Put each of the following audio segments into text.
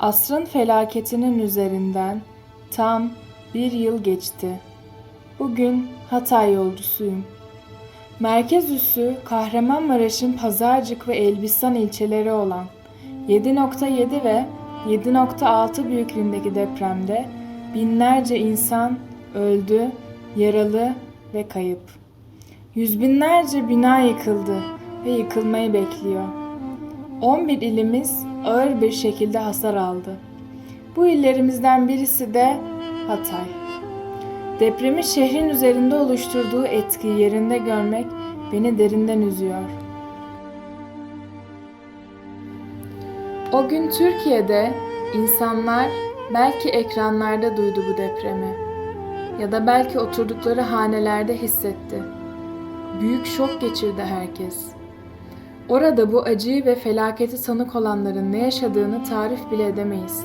Asrın felaketinin üzerinden tam bir yıl geçti. Bugün Hatay yolcusuyum. Merkez üssü Kahramanmaraş'ın Pazarcık ve Elbistan ilçeleri olan 7.7 ve 7.6 büyüklüğündeki depremde binlerce insan öldü, yaralı ve kayıp. Yüz binlerce bina yıkıldı ve yıkılmayı bekliyor. 11 ilimiz ağır bir şekilde hasar aldı. Bu illerimizden birisi de Hatay. Depremin şehrin üzerinde oluşturduğu etkiyi yerinde görmek beni derinden üzüyor. O gün Türkiye'de insanlar belki ekranlarda duydu bu depremi ya da belki oturdukları hanelerde hissetti. Büyük şok geçirdi herkes. Orada bu acıyı ve felaketi tanık olanların ne yaşadığını tarif bile edemeyiz.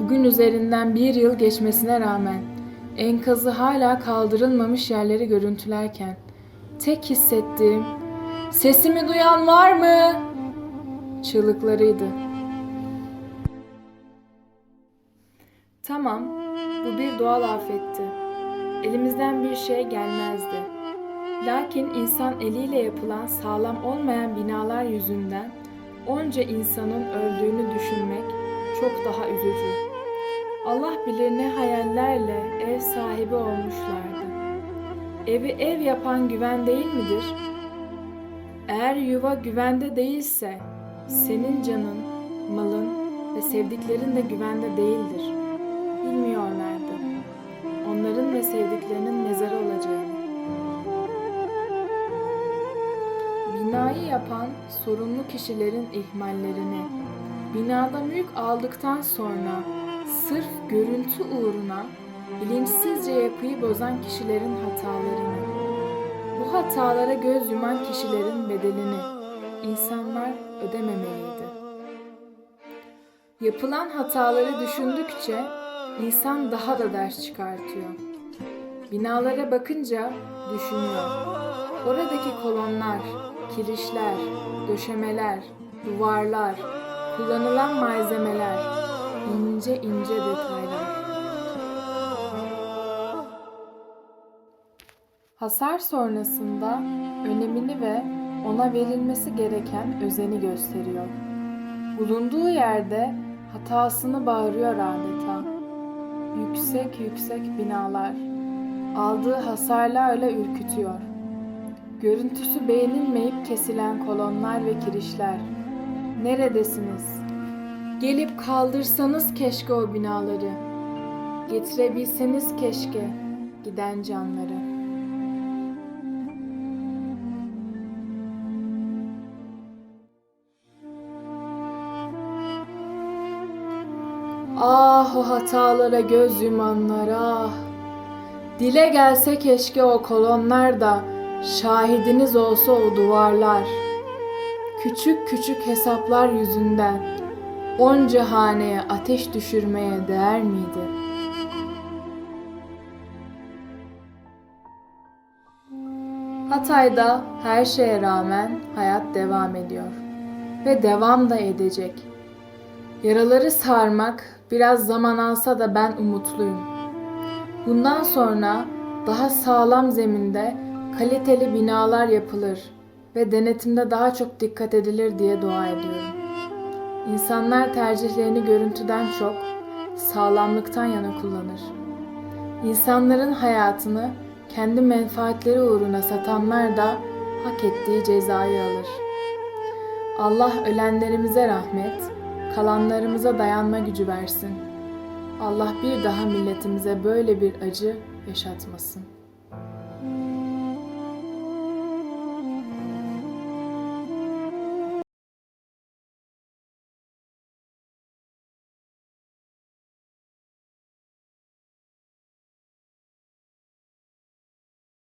Bugün üzerinden bir yıl geçmesine rağmen enkazı hala kaldırılmamış yerleri görüntülerken tek hissettiğim sesimi duyan var mı? çığlıklarıydı. Tamam, bu bir doğal afetti. Elimizden bir şey gelmezdi. Lakin insan eliyle yapılan sağlam olmayan binalar yüzünden onca insanın öldüğünü düşünmek çok daha üzücü. Allah bilir ne hayallerle ev sahibi olmuşlardı. Evi ev yapan güven değil midir? Eğer yuva güvende değilse senin canın, malın ve sevdiklerin de güvende değildir. Bilmiyorlardı. Onların ve sevdiklerinin Binayı yapan sorumlu kişilerin ihmallerini, binada mülk aldıktan sonra sırf görüntü uğruna bilinçsizce yapıyı bozan kişilerin hatalarını, bu hatalara göz yuman kişilerin bedelini insanlar ödememeliydi. Yapılan hataları düşündükçe insan daha da ders çıkartıyor. Binalara bakınca düşünüyor. Oradaki kolonlar, kirişler, döşemeler, duvarlar, kullanılan malzemeler, ince ince detaylar. Hasar sonrasında önemini ve ona verilmesi gereken özeni gösteriyor. Bulunduğu yerde hatasını bağırıyor adeta. Yüksek yüksek binalar, aldığı hasarlarla ürkütüyor. Görüntüsü beğenilmeyip kesilen kolonlar ve kirişler. Neredesiniz? Gelip kaldırsanız keşke o binaları. Getirebilseniz keşke giden canları. Ah o hatalara göz yumanlar ah. Dile gelse keşke o kolonlar da şahidiniz olsa o duvarlar. Küçük küçük hesaplar yüzünden onca haneye ateş düşürmeye değer miydi? Hatay'da her şeye rağmen hayat devam ediyor ve devam da edecek. Yaraları sarmak biraz zaman alsa da ben umutluyum. Bundan sonra daha sağlam zeminde kaliteli binalar yapılır ve denetimde daha çok dikkat edilir diye dua ediyorum. İnsanlar tercihlerini görüntüden çok sağlamlıktan yana kullanır. İnsanların hayatını kendi menfaatleri uğruna satanlar da hak ettiği cezayı alır. Allah ölenlerimize rahmet, kalanlarımıza dayanma gücü versin. Allah bir daha milletimize böyle bir acı yaşatmasın.